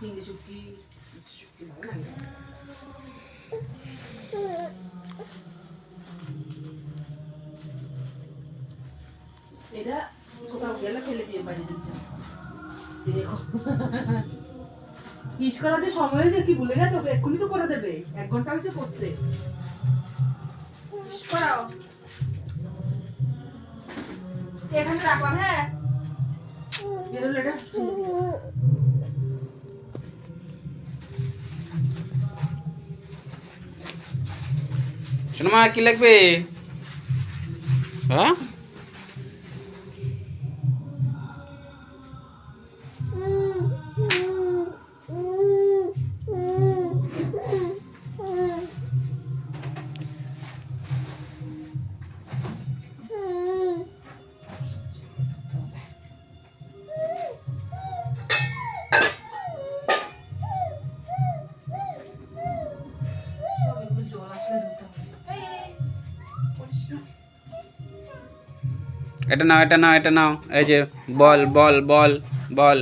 চিংড়ি লাগে এটা কোথাও গেলে ফেলে দিয়ে বাড়ি যাচ্ছে দেখো ইস করা যে সময় হয়েছে কি ভুলে গেছো ওকে এক্ষুনি তো করে দেবে এক ঘণ্টা হয়েছে ইস করাও এখানে রাখলাম হ্যাঁ বেরোলে এটা শোনো মা কি লাগবে? হ্যাঁ? এটা নাও এটা নাও এটা নাও। এই যে বল বল বল বল।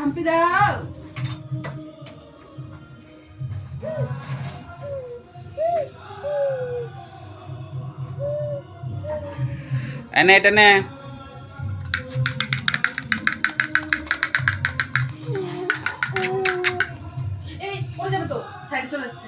হাম্পি দাও। এনে এটা এই পড়ে যাবে তো। সাইড চলে আসছে।